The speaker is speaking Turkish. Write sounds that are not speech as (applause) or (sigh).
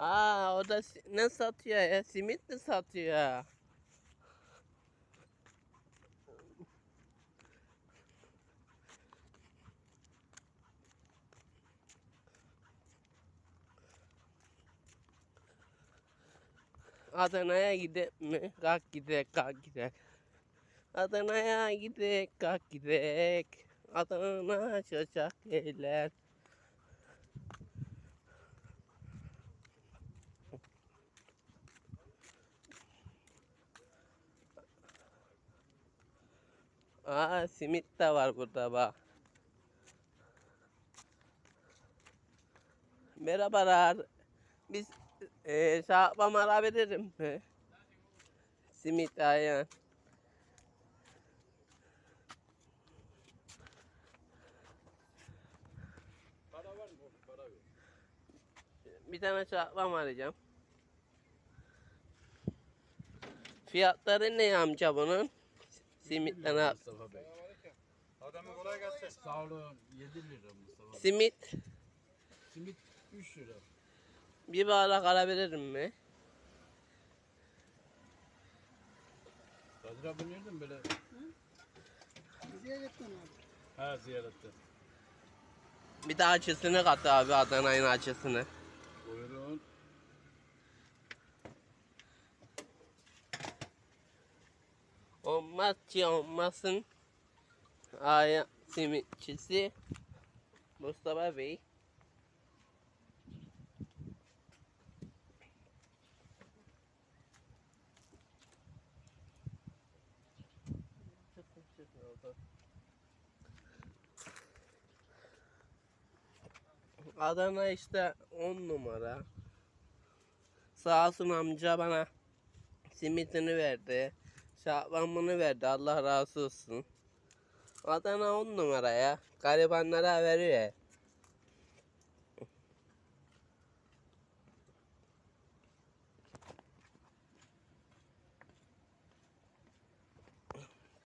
Aa o da ne satıyor ya? Simit mi satıyor? Adana'ya gidek mi? Kalk gidek, kalk gidek. Adana'ya gidek, kalk gidek. Adana çocuk eller. Aa simit de var burada bak. Merhabalar. Biz eee Şaban alabilirim mi? (laughs) Simit aynen. Para var mı? Para ver. Bir tane şaban arayacağım. Fiyatları ne amca bunun? Simitten al. Mustafa Bey. Adamı kolay gelsin. Sağ olun. 7 lira Mustafa Bey. Simit Simit 3 lira. bir bardak alabilirim mi? Kadir abi nereden böyle? Ziyaretten abi. Ha ziyarette. Bir de açısını kat abi Adana'nın açısını. Olmaz ki olmasın. Aya simitçisi Mustafa Bey. Adana işte 10 numara. Sağ olsun amca bana simitini verdi. Şaban bunu verdi. Allah razı olsun. Adana 10 numara ya. Garibanlara veriyor.